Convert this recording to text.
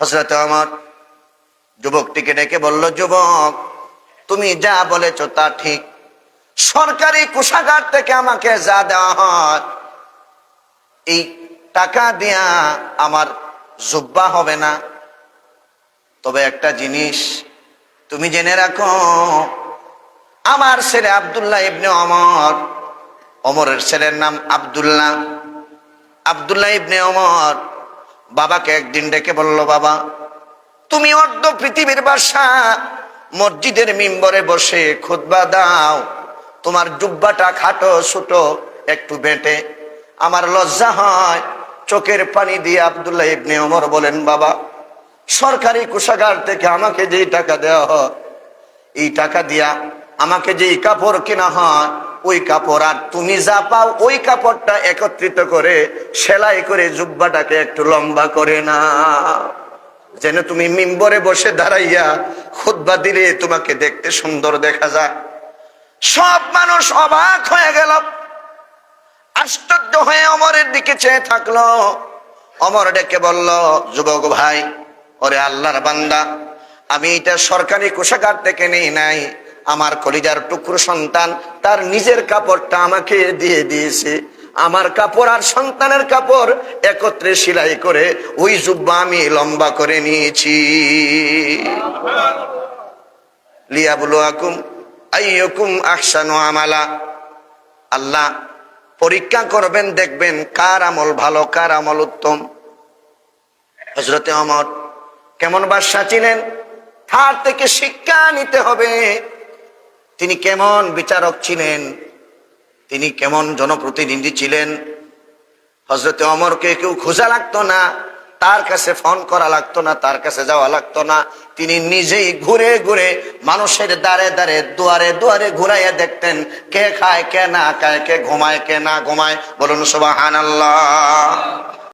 হজরত আমার যুবকটিকে ডেকে বলল, যুবক, তুমি যা বলেছ তা ঠিক। সরকারি কোষাগার থেকে আমাকে যা দেওয়া হয়, এই টাকা দেয়া আমার জুব্বা হবে না। তবে একটা জিনিস তুমি জেনে রাখো, আমার ছেলে আবদুল্লাহ ইবনে অমর অমরের ছেলের নাম আবদুল্লাহ। আবদুল্লাহ ইবনে অমর বাবাকে একদিন ডেকে বলল, বাবা, তুমি অর্ধ পৃথিবীর বাসা, মসজিদের মিম্বরে বসে খুদবা দাও। তোমার জুব্বাটা খাটো ছোট একটু বেটে। আমার লজ্জা হয়। চোখের পানি দিয়ে আবদুল্লাহ ইবনে ওমর বলেন, বাবা, সরকারি কোষাগার থেকে আমাকে যেই টাকা দেওয়া হয়, এই টাকা দিয়া আমাকে যেই কাপড় কেনা হয় ওই কাপড়, আর তুমি যা পাও ওই কাপড়টা একত্রিত করে সেলাই করে জুব্বাটাকে একটু লম্বা করে না যেন তুমি মিম্বরে বসে দাঁড়াইয়া খুদ্া দিলে তোমাকে দেখতে সুন্দর দেখা যায়। সব মানুষ অবাক হয়ে গেল। আশ্চর্য হয়ে অমরের দিকে চেয়ে থাকল। অমর ডেকে বলল, যুবক ভাই, ওরে আল্লাহর বান্দা, আমি এটা সরকারি কোষাগার থেকে নেই নাই। আমার কলিজার টুকরো সন্তান তার নিজের কাপড়টা আমাকে দিয়ে দিয়েছে। আমার কাপড় আর সন্তানের কাপড় একত্রে সেলাই করে ওই জুব্বা আমি লম্বা করে নিয়েছি। লিয়াবুল আকুম, আইয়কুম আহসানু আমালা। আল্লাহ পরীক্ষা করবেন, দেখবেন কার আমল ভালো, কার আমল উত্তম। হজরতে অমর, কেমন বাদশা ছিলেন? তার থেকে শিক্ষা নিতে হবে। তিনি কেমন বিচারক ছিলেন? তিনি কেমন জনপ্রতিনিধি ছিলেন? হজরতে অমরকে কেউ খোঁজা লাগতো না, তার কাছে ফোন করা লাগতো না, তার কাছে যাওয়া লাগতো না। তিনি নিজেই ঘুরে ঘুরে মানুষের দ্বারে দ্বারে, দুয়ারে দুয়ারে ঘুরাইয়া দেখতেন, কে খায়, কে না খায়, কে ঘুমায়, কে না ঘুমায়। বলুন সুবাহান আল্লাহ